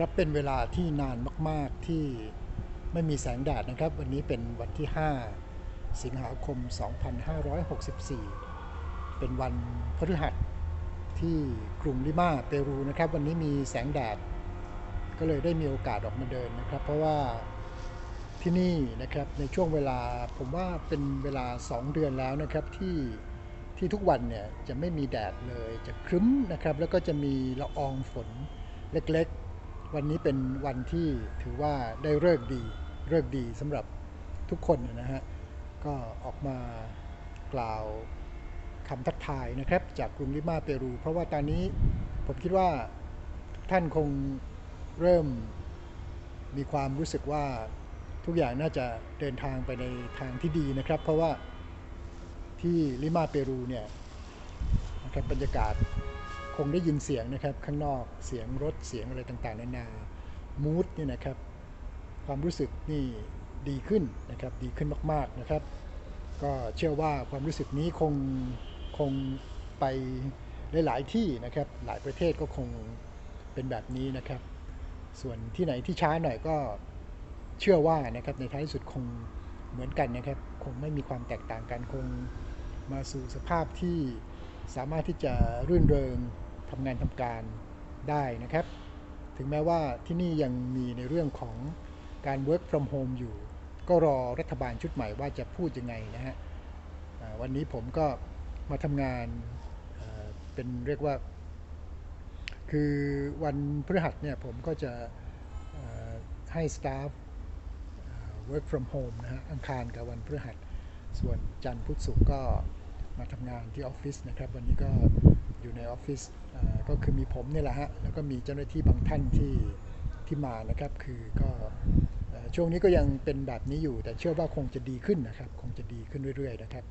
ครับเป็นเวลาที่นานมาก ๆ ที่ไม่มีแสงแดดนะครับ วันนี้เป็นวันที่ 5 สิงหาคม 2564 เป็นวันพฤหัสที่กรุงลิมาเปรูนะครับ วันนี้มีแสงแดด ก็เลยได้มีโอกาสออกมาเดินนะครับ เพราะว่าที่นี่นะครับในช่วงเวลาผมว่าเป็นเวลา 2 เดือนแล้วนะครับที่ที่ทุกวันเนี่ยจะไม่มีแดดเลยจะครึ้มนะครับ แล้วก็จะมีละอองฝนเล็กๆ วันนี้เป็นวันที่ถือว่าได้เลิกดีเลิกดีสำหรับทุกคนนะฮะ ก็ออกมากล่าวคำทักทายนะครับจากกรุงลิมาเปรู เพราะว่าตอนนี้ผมคิดว่าท่านคงเริ่มมีความรู้สึกว่าทุกอย่างน่าจะเดินทางไปในทางที่ดีนะครับ เพราะว่าที่ลิมาเปรูเนี่ยนะครับบรรยากาศ งได้ยินเสียงนะครับ ข้างนอกเสียงรถเสียงอะไรต่างๆนานามูดเนี่ยนะครับ ความรู้สึกนี่ดีขึ้นนะครับ ดีขึ้นมากๆนะครับ ก็เชื่อว่าความรู้สึกนี้คงคงไปหลายๆที่นะครับ หลายประเทศก็คงเป็นแบบนี้นะครับ ส่วนที่ไหนที่ช้าหน่อยก็เชื่อว่านะครับในท้ายสุดคงเหมือนกันนะครับ คงไม่มีความแตกต่างกันคงมาสู่สภาพที่สามารถที่จะรื่นเริง ทำงานทำการได้นะครับ ถึงแม้ว่าที่นี่ยังมีในเรื่องของการ work from home อยู่ ก็รอรัฐบาลชุดใหม่ว่าจะพูดยังไงนะฮะวันนี้ผมก็มาทำงานเป็นเรียกว่า คือวันพฤหัสเนี่ยผมก็จะให้สตาฟ work from home นะฮะอังคารกับวันพฤหัส ส่วนจันทร์พุธศุกร์ก็มาทำงานที่ออฟฟิศนะครับ วันนี้ก็ อยู่ในออฟฟิศก็คือมีผมนี่แหละฮะ แล้วก็มีเจ้าหน้าที่บางท่านที่ที่มานะครับ คือก็ช่วงนี้ก็ยังเป็นแบบนี้อยู่ แต่เชื่อว่าคงจะดีขึ้นนะครับ คงจะดีขึ้นเรื่อยๆนะครับ